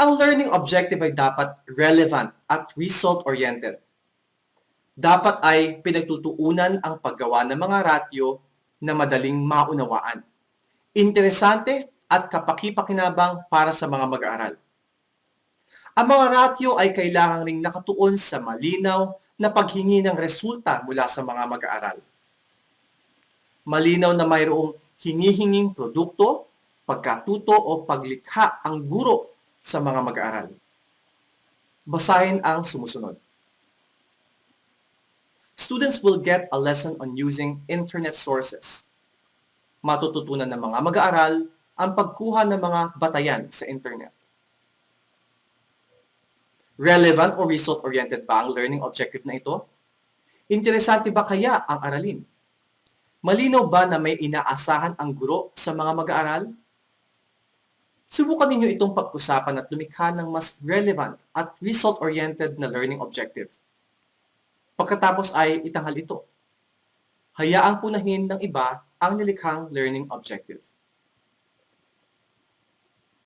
Ang learning objective ay dapat relevant at result-oriented. Dapat ay pinagtutuunan ang paggawa ng mga ratio na madaling maunawaan. Interesante at kapakipakinabang para sa mga mag-aaral. Ang mga ratio ay kailangan ring nakatuon sa malinaw na paghingi ng resulta mula sa mga mag-aaral. Malinaw na mayroong hinihinging produkto, pagkatuto o paglikha ang guro sa mga mag-aaral. Basahin ang sumusunod. Students will get a lesson on using internet sources. Matututunan ng mga mag-aaral ang pagkuha ng mga batayan sa internet. Relevant o result-oriented ba ang learning objective na ito? Interesante ba kaya ang aralin? Malinaw ba na may inaasahan ang guro sa mga mag-aaral? Subukan ninyo itong pag-usapan at lumikha ng mas relevant at result-oriented na learning objective. Pagkatapos ay itanghal ito. Hayaang punahin ng iba ang nilikhang learning objective.